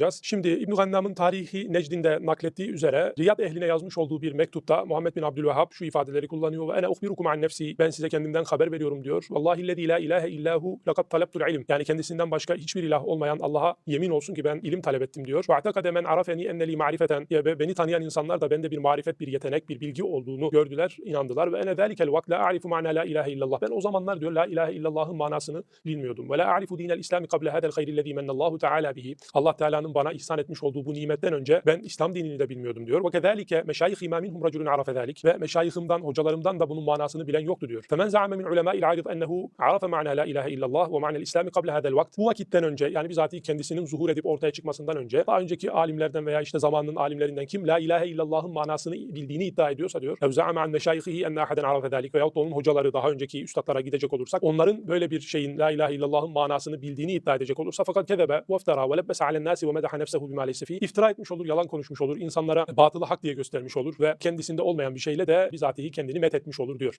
bakacağız. Şimdi İbn Gannam'ın tarihi Necd'inde naklettiği üzere Riyad ehline yazmış olduğu bir mektupta Muhammed bin Abdülvehhab şu ifadeleri kullanıyor ve ene uhbirukum an nefsi ben size kendimden haber veriyorum diyor. Vallahi lezî la ilahe illahu lekad talabtul ilim. Yani kendisinden başka hiçbir ilah olmayan Allah'a yemin olsun ki ben ilim talep ettim diyor. Ve atakade men arafeni enneli marifeten ya beni tanıyan insanlar da bende bir marifet, bir yetenek, bir bilgi olduğunu gördüler, inandılar ve ene zâlikel vakt la a'rifu ma'na la ilahe illallah. Ben o zamanlar diyor la ilahe illallah'ın manasını bilmiyordum. Ve la a'rifu dinel İslami kable hadel hayrillezî mennallahu teâlâ bihi. Allah Teala'nın bana ihsan etmiş olduğu bu nimetten önce ben İslam dinini de bilmiyordum diyor. Ve kezalike meşayih imâ minhum raculun arafe zâlik. Ve meşayihimden, hocalarımdan da bunun manasını bilen yoktu diyor. Femen za'ame min ulemâ'il arid ennehu arafe ma'na la ilahe illallah ve ma'nel İslami kable hadel vakt. Bu vakitten önce yani bizatihi kendisinin zuhur edip ortaya çıkmasından önce daha önceki alimlerden veya işte zamanının alimlerinden kim la ilahe illallah'ın manasını bildiğini iddia ediyorsa diyor. Ev za'ame an meşayihihi enne ahaden arafe zâlik veyahut onun hocaları daha önceki üstadlara gidecek olursak onların böyle bir şeyin la ilahe illallah'ın manasını bildiğini iddia edecek olursa fakat kezebe ve iftara ve lebbese alen nasi ve medaha nefsehu bima leyse. İftira etmiş olur, yalan konuşmuş olur, insanlara batılı hak diye göstermiş olur ve kendisinde olmayan bir şeyle de bizatihi kendini met etmiş olur diyor.